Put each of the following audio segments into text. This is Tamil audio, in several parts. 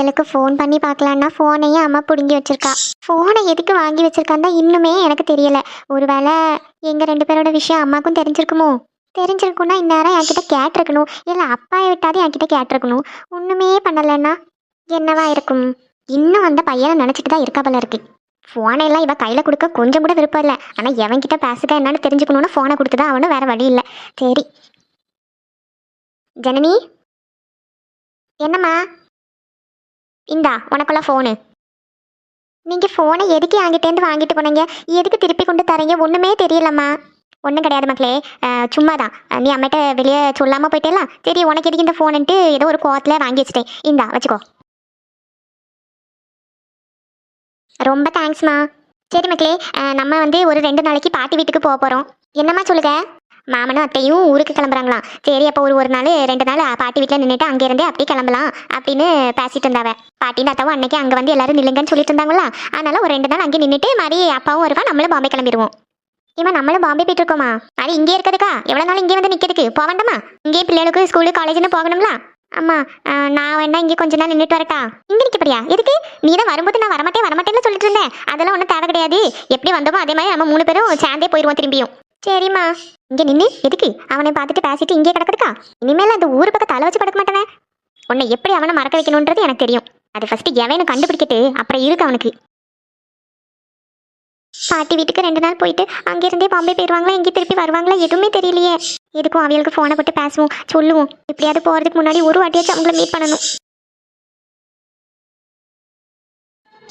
அவியலுக்கு ஃபோன் பண்ணி பார்க்கலான்னா ஃபோனையே அம்மா பிடுங்கி வச்சிருக்கா. ஃபோனை எதுக்கு வாங்கி வச்சிருக்கான்னு தான் இன்னுமே எனக்கு தெரியல. ஒருவேளை எங்கள் ரெண்டு பேரோட விஷயம் அம்மாக்கும் தெரிஞ்சிருக்குமோ? தெரிஞ்சிருக்கும்னா இந்நேரம் என்கிட்ட கேட்டிருக்கணும். இல்லை அப்பா விட்டாது என்கிட்ட கேட்டிருக்கணும். ஒன்றுமே பண்ணலைன்னா என்னவா இருக்கும்? இன்னும் அந்த பையனை நினச்சிட்டு தான் இருக்கா போல இருக்கு. ஃபோனை எல்லாம் இவன் கையில் கொடுக்க கொஞ்சம் கூட விருப்பம் இல்லை. ஆனால் எவன்கிட்ட பேசுக என்னன்னு தெரிஞ்சுக்கணும்னு ஃபோனை கொடுத்து தான் அவனும் வேறு வழி இல்லை. சரி. ஜனனி? என்னம்மா? இந்தா உனக்குள்ள ஃபோனு நீங்கள் ஃபோனை எதுக்கு என்கிட்டேருந்து வாங்கிட்டு போனீங்க? எதுக்கு திருப்பி கொண்டு தரீங்க? ஒன்றுமே தெரியலம்மா. ஒன்றும் கிடையாது மக்களே. சும்மா தான் நீ அம்மகிட்ட வெளியே சொல்லாமல் போயிட்டேலாம் சரி உனக்கு எதுக்கு இந்த ஃபோனுன்ட்டு ஏதோ ஒரு கோவத்தில் வாங்கி வச்சுட்டேன். இந்தா வச்சுக்கோ. ரொம்ப தேங்க்ஸ்மா சரி மக்களே நம்ம வந்து ஒரு ரெண்டு நாளைக்கு பாட்டி வீட்டுக்கு போக போகிறோம் என்னம்மா சொல்லுங்கள் மாமனும் அத்தையும் ஊருக்கு கிளம்புறாங்களாம். சரி அப்போ ஒரு ஒரு நாள் ரெண்டு நாள் பாட்டி வீட்டில் நின்றுட்டு அங்கேருந்தே அப்படியே கிளம்பலாம் அப்படின்னு பேசிட்டு இருந்தாவ. பாட்டின்னு அத்தாவும் அன்னைக்கு அங்கே வந்து எல்லாரும் நில்லுங்கன்னு சொல்லிட்டு இருந்தாங்களா அதனால ஒரு ரெண்டு நாள் அங்கே நின்றுட்டு மாதிரி அப்பாவும் வருவா நம்மளும் பாம்பே கிளம்பிடுவோம் இவன் நம்மளும் பாம்பே போயிட்டு இருக்கோமா அது இங்கே இருக்கிறதுக்கா? எவ்வளோ நாள் இங்கே வந்து நிற்கிறதுக்கு போக வேண்டாமா இங்கே பிள்ளைகளுக்கு ஸ்கூலு காலேஜ்னு போகணும்ல அம்மா நான் வேணா இங்கே கொஞ்ச நாள் நின்றுட்டு வரட்டா? இங்கே நிற்கப்படியா எதுக்கு? நீ தான் வரும்போது நான் வரமாட்டேன் வரமாட்டேன்னு சொல்லிட்டு இருந்தேன். அதெல்லாம் ஒன்றும் தேவை கிடையாது. எப்படி வந்தோமோ அதே மாதிரி நம்ம மூணு பேரும் சேர்ந்தே போயிடுவோம் திரும்பியும். சரிம்மா. இங்கே நின்று எதுக்கு? அவனை பார்த்துட்டு பேசிட்டு இங்கே கிடக்குதுக்கா இனிமேல் அந்த ஊர் பக்கம் தலை வச்சு படுக்க மாட்டேன் உன்னை எப்படி அவனை மறக்க வைக்கணுன்றது எனக்கு தெரியும். அது ஃபர்ஸ்ட் எவனை கண்டுபிடிக்கிட்டு அப்புறம் இருக்கு அவனுக்கு. பாட்டி வீட்டுக்கு ரெண்டு நாள் போயிட்டு அங்கேருந்தே பாம்பே போயிடுவாங்களா இங்கே திருப்பி வருவாங்களா எதுவுமே தெரியலையே. எதுக்கும் அவங்களுக்கு ஃபோனை போட்டு பேசுவோம் சொல்லுவோம். எப்படியாவது போகிறதுக்கு முன்னாடி ஒரு வாட்டியாச்சும் அவங்கள மீட் பண்ணணும்.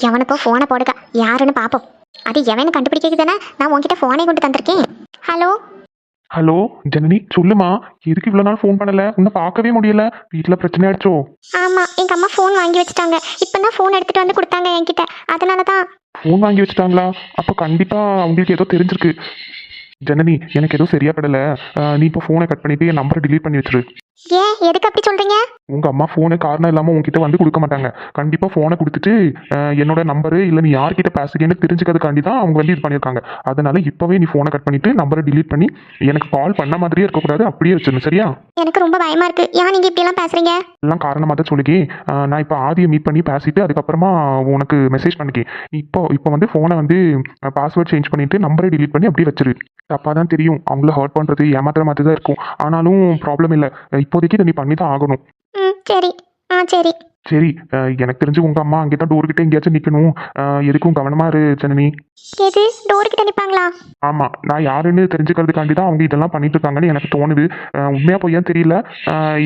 எவனுக்கோ ஃபோனை போடுக்கா யாருன்னு பார்ப்போம் அது எவனை கண்டுபிடிக்கிறது தானே? நான் உன்கிட்ட ஃபோனை கொண்டு தந்திருக்கேன். ஹலோ ஹலோ ஜனனி சொல்லுமா. எதுக்கு இவ்வளோ நாள் ஃபோன் பண்ணல? இன்னும் பார்க்கவே முடியல. வீட்டில் பிரச்சனை ஆயிடுச்சோ? ஆமா எங்க அம்மா ஃபோன் வாங்கி வச்சுட்டாங்க. இப்பதான் ஃபோன் எடுத்துட்டு வந்து கொடுத்தாங்க என்கிட்ட. அதனால தான் ஃபோன் வாங்கி வச்சுட்டாங்களா? அப்போ கண்டிப்பாக அவங்களுக்கு ஏதோ தெரிஞ்சிருக்கு. ஜனனி எனக்கு ஏதோ சரியா படல. அஹ், நீ இப்போ ஃபோனை கட் பண்ணிட்டு என் நம்பரை delete பண்ணி வச்சிரு. ஏன்? எதுக்கு அப்படி சொல்றீங்க? உங்க அம்மா ஃபோனு காரணம் இல்லாமல் உங்ககிட்ட வந்து கொடுக்க மாட்டாங்க. கண்டிப்பாக ஃபோனை கொடுத்துட்டு அஹ், என்னோட நம்பரு இல்லை நீ யார்கிட்ட பேசுகிறேன்னு தெரிஞ்சுக்கிறதுக்காண்டி தான் அவங்க வந்து இது பண்ணியிருக்காங்க. அதனால இப்போவே நீ ஃபோனை கட் பண்ணிட்டு நம்பரை delete பண்ணி எனக்கு கால் பண்ண மாதிரியே இருக்கக்கூடாது அப்படியே வச்சிடணும் சரியா? எனக்கு ரொம்ப பயமா இருக்கு. ஏன் நீங்க இப்படி எல்லாம் பேசுறீங்க? எல்லாம் காரணமாக தான் சொல்லிக்கி அஹ், நான் இப்போ ஆதியை மீட் பண்ணி பேசிட்டு அதுக்கப்புறமா உனக்கு மெசேஜ் பண்ணிக்கி இப்போ இப்போ வந்து ஃபோனை வந்து பாஸ்வேர்ட் சேஞ்ச் பண்ணிட்டு நம்பரை delete பண்ணி அப்படியே வச்சிரு. தப்பாக தான் தெரியும். அவங்கள ஹர்ட் பண்ணுறது ஏமாத்துற மாதிரி தான் இருக்கும். ஆனாலும் ப்ராப்ளம் இல்லை. இப்போதைக்கு இதை நீ பண்ணி தான் ஆகணும். ம் சரி. ஆ சரி. சரி எனக்கு தெரிஞ்சு உங்கள் அம்மா அங்கே தான் டோர்கிட்ட எங்கேயாச்சும் நிற்கணும் எதுக்கும் கவனமாக இரு ஜனனி. எது? டோர் கிட்ட நிப்பாங்களா? ஆமாம் நான் யாருன்னு தெரிஞ்சுக்கிறதுக்காண்டி தான் அவங்க இதெல்லாம் பண்ணிட்டு இருக்காங்கன்னு எனக்கு தோணுது. அஹ், உண்மையா பொய்யா தெரியல.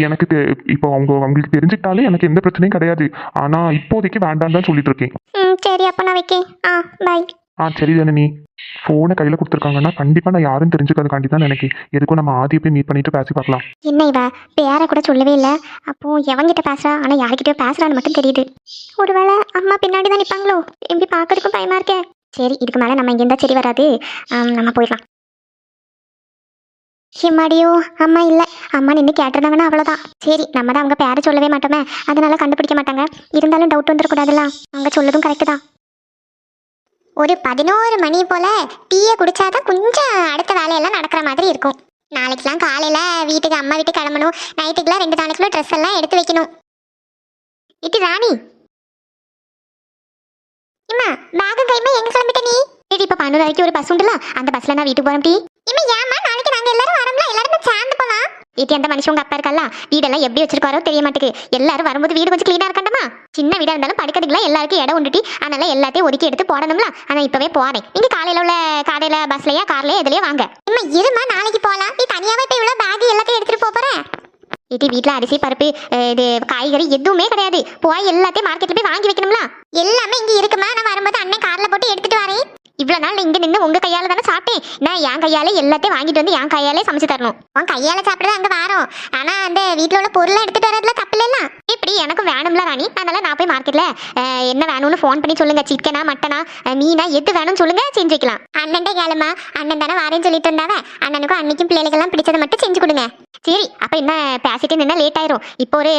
எனக்கு தெ- இப்போ அவங்க அவங்களுக்கு தெரிஞ்சுக்கிட்டாலே எனக்கு எந்த பிரச்சனையும் கிடையாது. ஆனால் இப்போதைக்கு வேண்டாம் தான் சொல்லிட்டு இருக்கேன் ம் சரி. அப்ப நான் வைக்கேன். ஆ பை ஆ சரி ஜனனி ஃபோனை கையில் கொடுத்துருக்காங்கன்னா கண்டிப்பாக நான் யாரும் தெரிஞ்சுக்கிறதுக்காண்டி தான் நினைக்கி எதுக்கும் நம்ம ஆதியை போய் மீட் பண்ணிட்டு பேசி பார்க்கலாம். என்ன இவ? பேரை கூட சொல்லவே இல்லை. அப்போ எவங்கிட்ட பேசுறா? ஆனால் யார்கிட்டயோ பேசுறான்னு மட்டும் தெரியுது. ஒருவேளை அம்மா பின்னாடி தான் நிற்பாங்களோ எப்படி பார்க்கறதுக்கும் பயமா இருக்கே. சரி இதுக்கு மேலே நம்ம இங்க சரி வராது. ஆம், நம்ம போயிடலாம். எம்மாடியோ அம்மா இல்லை. அம்மா நின்று கேட்டிருந்தாங்கன்னா அவ்வளோதான் சரி நம்ம தான் அவங்க பேரை சொல்லவே மாட்டோமே. அதனால கண்டுபிடிக்க மாட்டாங்க. இருந்தாலும் டவுட் வந்துடக்கூடாதுல்ல. அவங்க சொல்லதும் கரெக்டு தான். ஒரு பதினோரு மணி போல டீயை குடிச்சாதான் கொஞ்சம் அடுத்த வேலையெல்லாம் நடக்கிற மாதிரி இருக்கும். நாளைக்கெல்லாம் காலையில வீட்டுக்கு அம்மா வீட்டுக்கு கிளம்பணும். நைட்டுக்குலாம் ரெண்டு நாளைக்குள்ள ட்ரெஸ் எல்லாம் எடுத்து வைக்கணும். இட்டு ராணி. இம்மா பேகும் கைமா எங்க கிளம்பிட்ட நீ? இது இப்ப பன்னெண்டு வரைக்கும் ஒரு பஸ் உண்டுல. அந்த பஸ்ல நான் வீட்டுக்கு போறேன் டீ. இம்மா ஏமா நாளைக்கு நாங்க எல்லாரும் வரோம்ல எல்லாருமே சேர்ந்து போலாம். இது அந்த மனுஷன் உங்க அப்பா இருக்கல்ல வீடெல்லாம் எப்படி வச்சிருக்காரோ தெரிய மாட்டேங்குது. எல்லாரும் வரும்போது வீடு கொஞ்சம் க்ளீனா இருக்கண்டாமா? சின்ன வீடா இருந்தாலும் படுக்கிறதுக்குலாம் எல்லாருக்கும் இடம் உண்டுட்டி. அதனால எல்லாத்தையும் ஒதுக்கி எடுத்து போடணும்ல. ஆனா இப்பவே போறேன். நீங்க காலையில உள்ள காலையில பஸ்லயா கார்லயா எதுலயே வாங்க. இம்மா இருமா நாளைக்கு போலாம். நீ தனியாவே போய் இவ்வளவு பேக் எல்லாத்தையும் எடுத்துட்டு போப் போற? இது வீட்ல அரிசி பருப்பு இது காய்கறி எதுவுமே கிடையாது. போய் எல்லாத்தையும் மார்க்கெட்ல போய் வாங்கி வைக்கணும்ல. எல்லாமே இங்க இருக்குமா? நான் வரும்போது அண்ணன் கார்ல போட்டு எடுத்துட்டு வரேன் இவ்வளவு நாள் இங்க நின்று உங்க கையால தானே சாப்பிட்டேன் நான் என் கையாலே எல்லாத்தையும் வாங்கிட்டு வந்து என் கையாலே சமைச்சு தரணும். உன் கையால சாப்பிடுறது அங்க வரோம். ஆனா அந்த வீட்டுல உள்ள பொருளை எடுத்துட்டு வரதுல தப்பு இல்ல இப்படி எனக்கு வேணும்ல ராணி. அதனால நான் போய் மார்க்கெட்ல என்ன வேணும்னு ஃபோன் பண்ணி சொல்லுங்க. சிக்கனா மட்டனா மீனா எது வேணும்னு சொல்லுங்க செஞ்சு வைக்கலாம். அண்ணன் கேளுமா. அண்ணன் தானே வரேன்னு சொல்லிட்டு இருந்தாவே அண்ணனுக்கும் அன்னைக்கும் பிள்ளைகளுக்கெல்லாம் பிடிச்சதை மட்டும் செஞ்சு கொடுங்க. சரி அப்ப என்ன பேசிட்டு நின்னா லேட் ஆயிரும். இப்போ ஒரு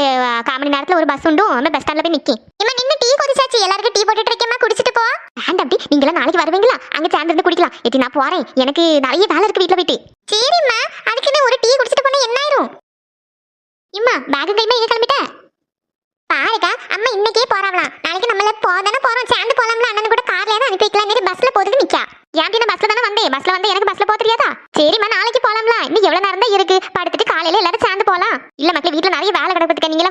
கால் மணி நேரத்துல ஒரு பஸ் உண்டும் நம்ம பஸ் ஸ்டாண்ட்ல போய் நிக்கி இம்மா நின்று டீ கொதிச்சாச்சு. எல்லாருக்கும் டீ போட்டுட்டு இருக்கேம்மா குடிச்சிட்டு போ. வேண்டாம் அப்படி நீங்க நாளைக்கு வருவீங்களா? அங்க சேர்ந்து இருந்து குடிக்கலாம். எட்டி நான் போறேன். எனக்கு நிறைய வேலை இருக்கு வீட்ல போயிட்டு. சரிம்மா அதுக்குன்னு ஒரு டீ குடிச்சிட்டு போனா என்ன ஆயிரும்? இம்மா பேக் கைமா எங்க கிளம்பிட்டேன் பாருக்கா அம்மா இன்னைக்கே போற வந்தா எனக்கு பஸ்ல போக தெரியாதா சரிம்மா நாளைக்கு போலாம்ல இன்னும் எவ்வளவு நேரம் தான் இருக்கு படுத்துட்டு காலையில எல்லாரும் சேர்ந்து போலாம் இல்ல மக்களே வீட்ல நிறைய வேலை கிடக்குதுக்க நீங்க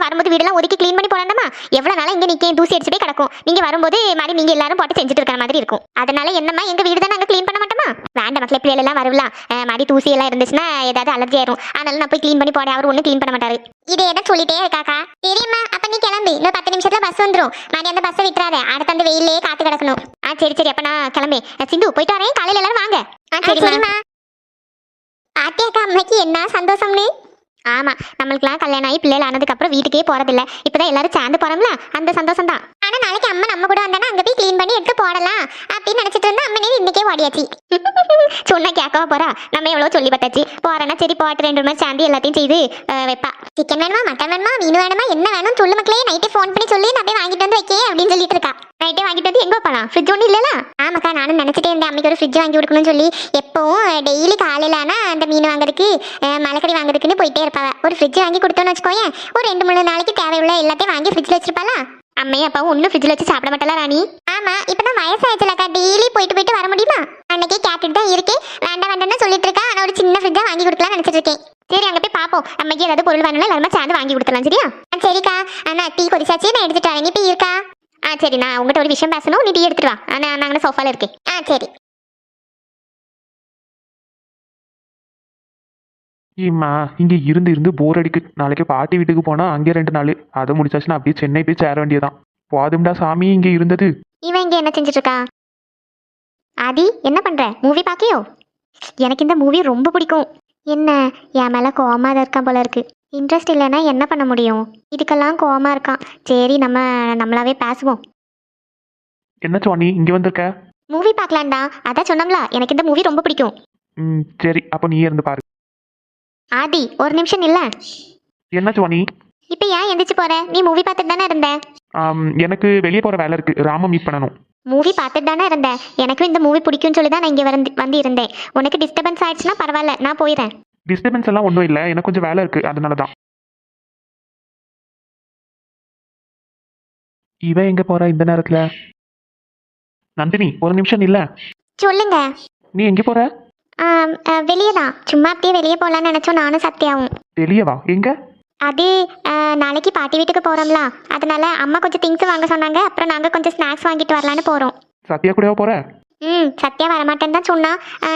ஒதுக்கி க்ளீன் பண்ணி போறாண்டமா எவ்வளவு நாளா இங்க நிக்க தூசி அடிச்சு போய் கிடக்கும். நீங்க வரும்போது மாதிரி நீங்க எல்லாரும் போட்டு செஞ்சுட்டு இருக்கிற மாதிரி இருக்கும். அதனால என்னம்மா எங்க வீடு தான் நாங்க க்ளீன் பண்ண மாட்டோமா? வேண்டாம் மக்களே பிள்ளைகள் எல்லாம் வரலாம் மாதிரி தூசி எல்லாம் இருந்துச்சுன்னா ஏதாவது அலர்ஜி ஆயிரும். அதனால நான் போய் க்ளீன் பண்ணி போட அவர் ஒன்றும் க்ளீன் பண்ண மாட்டாரு. இதே தான் சொல்லிட்டே இருக்காக்கா தெரியுமா அப்ப நீ கிளம்பு. இன்னும் பத்து நிமிஷத்துல பஸ் வந்துரும். மாதிரி அந்த பஸ்ஸை விட்டுறாத. அடுத்த அந்த வெயிலே காத்து கிடக்கணும். ஆ சரி சரி. அப்ப நான் கிளம்பி. சிந்து போயிட்டு வரேன். காலையில எல்லாரும் வாங்க. ஆ சரிம்மா. ஆத்தியாக்கா அம்மைக்கு என்ன சந்தோஷம்னு? ஆமா நம்மளுக்குலாம் கல்யாணம் ஆகி பிள்ளைகள் ஆனதுக்கப்புறம் வீட்டுக்கே வீட்டுக்கே போறதில்ல. இப்பதான் எல்லாரும் சேர்ந்து போறோம்ல அந்த சந்தோஷம் தான் ஆனா நாளைக்கு அம்மா நம்ம கூட வந்தானா அங்க போய் க்ளீன் பண்ணி எடுத்து போடலாம் அப்படின்னு நினைச்சிட்டு இருந்தா அம்மனே இன்னைக்கே ஓடியாச்சு. சொன்னா கேட்கவா போறா? நம்ம எவ்வளவு சொல்லி பார்த்தாச்சு. போறேன்னா சரி போட்டு ரெண்டு மணி சேர்ந்து எல்லாத்தையும் செய்து வைப்பா. சிக்கன் வேணுமா மட்டன் வேணுமா மீன் வேணுமா என்ன வேணும் சொல்லு மக்களே நைட்டே ஃபோன் பண்ணி சொல்லி நான் போய் வாங்கிட்டு வந்து வைக்கே அப்படின்னு சொல்லிட்டு இருக்கா. நைட்டே வாங்கிட்டு வந்து எங்கே போகலாம் ஃப்ரிட்ஜ் ஒன்றும் இல்லல ஆமாக்கா நானும் நினச்சிட்டே இருந்தேன் அம்மைக்கு ஒரு ஃப்ரிட்ஜ் வாங்கி கொடுக்கணும்னு சொல்லி. எப்பவும் டெய்லி காலையில மீன் வாங்குறதுக்கு மலைக்கறி வாங்குறதுக்குன்னு போயிட்டே இருப்பாவ. ஒரு ஃப்ரிட்ஜ் வாங்கி கொடுத்தோன்னு வச்சுக்கோயேன். ஒரு ரெண்டு மூணு நாளைக்கு தேவையுள்ள எல்லாத்தையும் வாங்கி ஃப்ரிட்ஜில் வச்சிருப்பாளா? அம்மையும் அப்பாவும் ஒன்றும் ஃப்ரிட்ஜில் வச்சு சாப்பிட மாட்டல ராணி? ஆமா இப்பதான் வயசாயிடுச்சுலக்கா. டெய்லி போயிட்டு போயிட்டு வர முடியுமா? அன்னைக்கே கேட்டுட்டு தான் இருக்கேன். வேண்டாம் வேண்டாம்னு சொல்லிட்டு இருக்கா. ஆனா ஒரு சின்ன ஃப்ரிட்ஜா வாங்கி கொடுக்கலாம்னு நினைச்சிட்டு இருக்கேன். சரி அங்க போய் பாப்போம். அம்மைக்கு ஏதாவது பொருள் வேணும்னா எல்லாருமே சேர்ந்து வாங்கி கொடுத்துலாம் சரியா? சரிக்கா. அண்ணா டீ கொதிச்சாச்சு. நான் எடுத்துட்டு வரேன். நீ போய் இருக்கா? ஆ சரி நான் உங்ககிட்ட ஒரு விஷயம் பேசணும். நீ டீ எடுத்துட்டு வா. நான் நாங்கள் சோஃபால இருக்கேன். ஆ சரி. ஏம்மா இங்கே இருந்து இருந்து போர் அடிக்கு. நாளைக்கு பாட்டி வீட்டுக்கு போனால் அங்கே ரெண்டு நாள். அதை முடிச்சாச்சுன்னா அப்படியே சென்னை போய் சேர வேண்டியதான் போதும்டா சாமி இங்கே இருந்தது. இவன் இங்க என்ன செஞ்சுட்டு இருக்கா ஆதி என்ன பண்ற? மூவி பாக்கியோ? எனக்கு இந்த மூவி ரொம்ப பிடிக்கும். என்ன என் மேல தான் இருக்கான் போல இருக்கு. இன்ட்ரெஸ்ட் இல்லைன்னா என்ன பண்ண முடியும்? இதுக்கெல்லாம் கோவமா இருக்கான். சரி நம்ம நம்மளாவே பேசுவோம். என்ன சுவாணி இங்கே வந்திருக்க? மூவி பார்க்கலாம்டா அதான் சொன்னோம்ல எனக்கு இந்த மூவி ரொம்ப பிடிக்கும். ம் சரி. அப்போ நீயே இருந்து பாரு. ஆதி ஒரு நிமிஷம் இல்ல என்ன சுவாணி இப்போ ஏன் எந்திரிச்சு போற? நீ மூவி பார்த்துட்டு தானே இருந்த? ஆம், எனக்கு வெளியே போகிற வேலை இருக்குது ராம மீட் பண்ணணும். மூவி பார்த்துட்டு தானே இருந்த? எனக்கும் இந்த மூவி பிடிக்கும்னு சொல்லி தான் நான் இங்கே வந்து வந்து இருந்தேன். உனக்கு டிஸ்டர்பன்ஸ் ஆயிடுச்சுன்னா பரவாயில்ல நான் போயிடுறேன் டிஸ்டர்பன்ஸ் எல்லாம் ஒன்றும் இல்லை. எனக்கு கொஞ்சம் வேலை இருக்குது அதனால தான். இவன் எங்கே போகிறா இந்த நேரத்தில்? நந்தினி ஒரு நிமிஷம் இல்லை சொல்லுங்க. நீ எங்கே போகிற வெளியே தான் சும்மா அப்படியே வெளியே போகலான்னு நினச்சோம். நானும் சத்யாவும். வெளியே வா எங்கே? அது நாளைக்கு பாட்டி வீட்டுக்கு போகிறோம்ல அதனால அம்மா கொஞ்சம் திங்ஸ் வாங்க சொன்னாங்க. அப்புறம் நாங்கள் கொஞ்சம் ஸ்நாக்ஸ் வாங்கிட்டு வரலான்னு போகிறோம் சத்யா கூடவா போகிற ம் சத்யா வரமாட்டேன்னு தான் சொன்னா.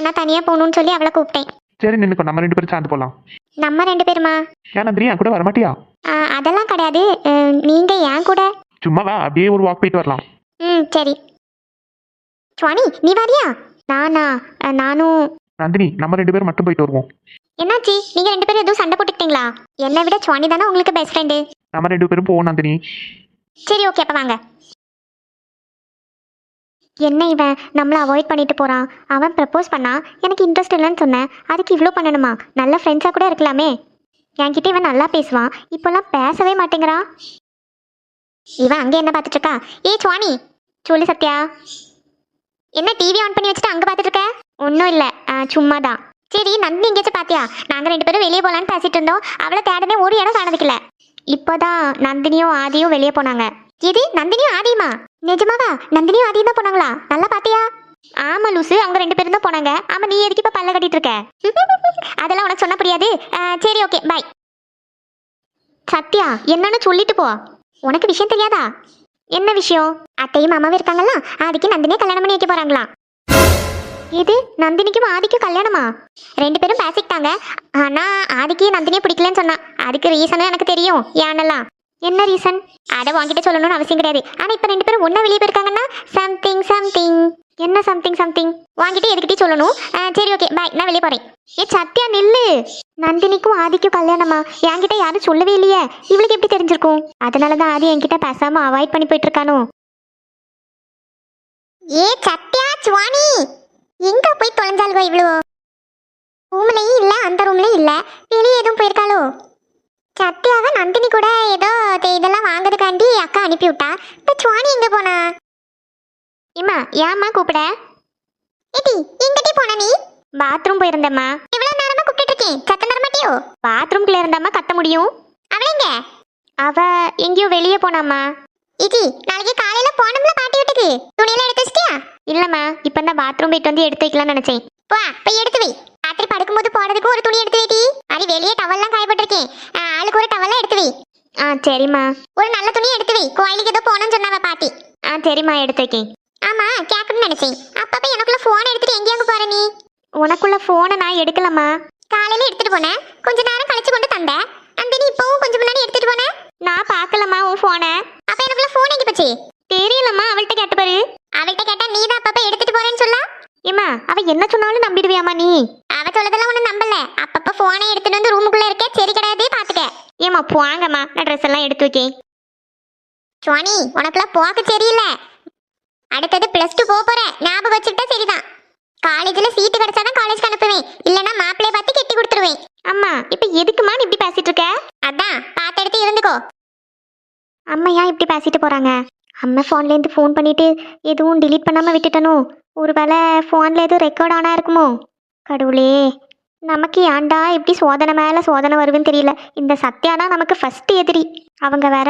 நான் தனியாக போகணும்னு சொல்லி அவளை கூப்பிட்டேன். சரி நின்னுக்கோ நம்ம ரெண்டு பேரும் சேர்ந்து போகலாம் நம்ம ரெண்டு பேருமா? ஏன் நந்தினி என் கூட வரமாட்டியா? அதெல்லாம் கிடையாது. அஹ், நீங்க ஏன் கூட? சும்மா வா. அப்படியே ஒரு வாக் போயிட்டு வரலாம். ம் சரி. சுவாணி நீ வரியா? நானா? நானும் நந்தினி நம்ம ரெண்டு பேரும் மட்டும் போயிட்டு வருவோம். என்னாச்சு? நீங்க ரெண்டு பேரும் எதுவும் சண்டை போட்டுக்கிட்டீங்களா? என்னை விட சுவாணி தானே உங்களுக்கு பெஸ்ட் ஃப்ரெண்டு நம்ம ரெண்டு பேரும் போவோம் நந்தினி. சரி ஓகே அப்ப வாங்க. என்ன இவன்? நம்மளை அவாய்ட் பண்ணிட்டு போறான். அவன் ப்ரப்போஸ் பண்ணா எனக்கு இன்ட்ரெஸ்ட் இல்லைன்னு சொன்னேன். அதுக்கு இவ்வளோ பண்ணணுமா? நல்ல ஃப்ரெண்ட்ஸாக கூட இருக்கலாமே. என்கிட்ட இவன் நல்லா பேசுவான். இப்போல்லாம் பேசவே மாட்டேங்கிறான். இவன் அங்கே என்ன பார்த்துட்டு இருக்கா? ஏய் சுவாணி சொல்லு சத்யா. என்ன டிவி ஆன் பண்ணி வச்சுட்டு அங்கே பார்த்துட்டு இருக்க? ஒன்றும் இல்லை. சும்மா தான் சரி நந்தினி எங்கேயாச்சும் பார்த்தியா நாங்கள் ரெண்டு பேரும் வெளியே போகலான்னு பேசிட்டு இருந்தோம். அவளை தேடனே ஒரு இடம் காணதுக்கல இப்போதான் நந்தினியும் ஆதியும் வெளியே போனாங்க. இது நந்தினியும் ஆதியுமா? நிஜமாவா? நந்தினியும் ஆதியும் தான் போனாங்களா? நல்லா பார்த்தியா ஆமா லூசு. அவங்க ரெண்டு பேரும் தான் போனாங்க. ஆமா நீ எதுக்கு இப்ப பல்ல கட்டிட்டு இருக்க? அதெல்லாம் உனக்கு சொன்ன புரியாது. சரி ஓகே. பாய் சத்யா என்னன்னு சொல்லிட்டு போ. உனக்கு விஷயம் தெரியாதா? என்ன விஷயம்? அத்தையும் மாமாவும் இருக்காங்களா ஆதிக்கு நந்தினியை கல்யாணம் பண்ணி வைக்க போறாங்களா? இது நந்தினிக்கும் ஆதிக்கும் கல்யாணமா? ரெண்டு பேரும் பேசிக்கிட்டாங்க. ஆனா ஆதிக்கு நந்தினியை பிடிக்கலன்னு சொன்னா. அதுக்கு ரீசனும் எனக்கு தெரியும். ஏன்னெல்லாம்? என்ன ரீசன் அதை வாங்கிட்டு சொல்லணும்னு அவசியம் கிடையாது. ஆனா இப்ப ரெண்டு பேரும் ஒன்னா வெளியே போயிருக்காங்கன்னா சம்திங் சம்திங் என்ன சம்திங் சம்திங் வாங்கிட்டு எதுக்கிட்டே சொல்லணும். சரி ஓகே பாய் நான் வெளியே போறேன். ஏ சத்யா நில்லு. நந்தினிக்கும் ஆதிக்கும் கல்யாணமா? என்கிட்ட யாரும் சொல்லவே இல்லையே. இவளுக்கு எப்படி தெரிஞ்சிருக்கும்? அதனாலதான் ஆதி என்கிட்ட பேசாம அவாய்ட் பண்ணி போயிட்டு இருக்கானோ ஏ சத்யா சுவாணி எங்க போய் தொலைஞ்சாளுவா இவ்வளோ ரூம்லயும் இல்ல அந்த ரூம்லயும் இல்ல. வெளியே எதுவும் போயிருக்காளோ? சத்யாவை நந்தினி கூட ஏதோ இதெல்லாம் வாங்குறதுக்காண்டி அக்கா அனுப்பி விட்டா இப்ப சுவாணி எங்க போனா? இம்மா ஏம்மா கூப்பிட? ஏடி எங்கடி போன நீ? பாத்ரூம் போயிருந்தம்மா. இவ்வளவு நேரமா கூப்பிட்டு இருக்கேன் சத்தம் தர மாட்டியோ இருந்தம்மா கத்த முடியும். அவ எங்க? அவ எங்கேயோ வெளியே போனாம்மா. இஜி நாளைக்கு காலையில போனோம்ல பாட்டி வீட்டுக்கு? துணியெல்லாம் எடுத்து வச்சிட்டியா? இல்லம்மா இப்பதான் பாத்ரூம் போயிட்டு வந்து எடுத்து வைக்கலாம்னு நினைச்சேன். போ போய் எடுத்து வை. ராத்திரி படுக்கும்போது போடுறதுக்கு ஒரு துணி எடுத்து வைடி. அது வெளியே டவல்லாம் காயப்பட்டிருக்கேன். ஆளுக்கு ஒரு டவல்லாம் எடுத்து வை. ஆ சரிம்மா. ஒரு நல்ல துணி எடுத்து வை. கோயிலுக்கு ஏதோ போகணும்னு சொன்னாவ பாட்டி. ஆ சரிம்மா எடுத்து வைக்கேன். ஆமா கேட்கணும்னு நினைச்சேன். அப்பப்ப எனக்குள்ள போன் எடுத்துட்டு எங்கேயாங்க போற நீ. உனக்குள்ள போனை நான் எடுக்கலம்மா. காலையில எடுத்துட்டு போனேன். கொஞ்ச நேரம் கழிச்சு கொண்டு தந்தேன். அந்த நீ இப்பவும் கொஞ்சம் முன்னாடி எடுத்துட்டு போனேன். நான் பார்க்கலம்மா உன் போனை அப்ப எனக்குள்ள போன் எங்க போச்சு? தெரியலம்மா அவள்கிட்ட கேட்டு பாரு. அவள்கிட்ட கேட்டா நீ தான் அப்பப்ப எடுத்துட்டு போறேன்னு சொல்ல. ஏமா அவ என்ன சொன்னாலும் நம்பிடுவியாமா நீ? அவ சொல்லதெல்லாம் ஒண்ணு நம்பல. அப்பப்ப போனை எடுத்துட்டு வந்து ரூமுக்குள்ள இருக்க சரி கிடையாது பாத்துக்க ஏமா போங்கம்மா. நான் ட்ரெஸ் எல்லாம் எடுத்து வைக்கேன். சுவாணி உனக்குலாம் போக்க சரியில்லை. அடுத்தது பிளஸ் டூ போக போற ஞாபகம் வச்சுக்கிட்டா சரிதான். காலேஜ்ல சீட்டு கிடைச்சாதான் காலேஜ்க்கு அனுப்புவேன். இல்லனா மாப்பிளைய பார்த்து கெட்டி கொடுத்துருவேன். அம்மா இப்ப எதுக்குமா இப்படி பேசிட்டு இருக்க? அதான் பார்த்து எடுத்து இருந்துக்கோ. அம்மா ஏன் இப்படி பேசிட்டு போறாங்க? அம்மா ஃபோன்ல இருந்து ஃபோன் பண்ணிட்டு எதுவும் delete பண்ணாம விட்டுட்டனோ? ஒருவேளை ஃபோன்ல எதுவும் ரெக்கார்ட் ஆனா இருக்குமோ? கடவுளே நமக்கு ஏன்டா இப்படி சோதனை மேலே சோதனை வருதுன்னு தெரியல. இந்த சத்யா தான் நமக்கு ஃபர்ஸ்ட் எதிரி. அவங்க வேற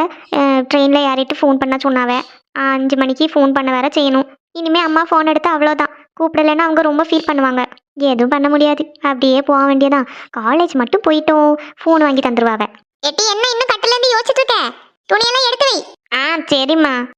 ட்ரெயினில் யாரிட்டு ஃபோன் பண்ண சொன்னாவ. அஞ்சு மணிக்கு ஃபோன் பண்ண வேற செய்யணும். இனிமே அம்மா ஃபோன் எடுத்து அவ்வளோதான் கூப்பிடலைன்னா அவங்க ரொம்ப ஃபீல் பண்ணுவாங்க. எதுவும் பண்ண முடியாது. அப்படியே போக வேண்டியதான். காலேஜ் மட்டும் போயிட்டோம். ஃபோன் வாங்கி தந்துருவாவ. எட்டி என்ன இன்னும் கட்டில இருந்து யோசிச்சுட்டு இருக்க? துணியெல்லாம் எடுத்து வை. ஆ சரிம்மா.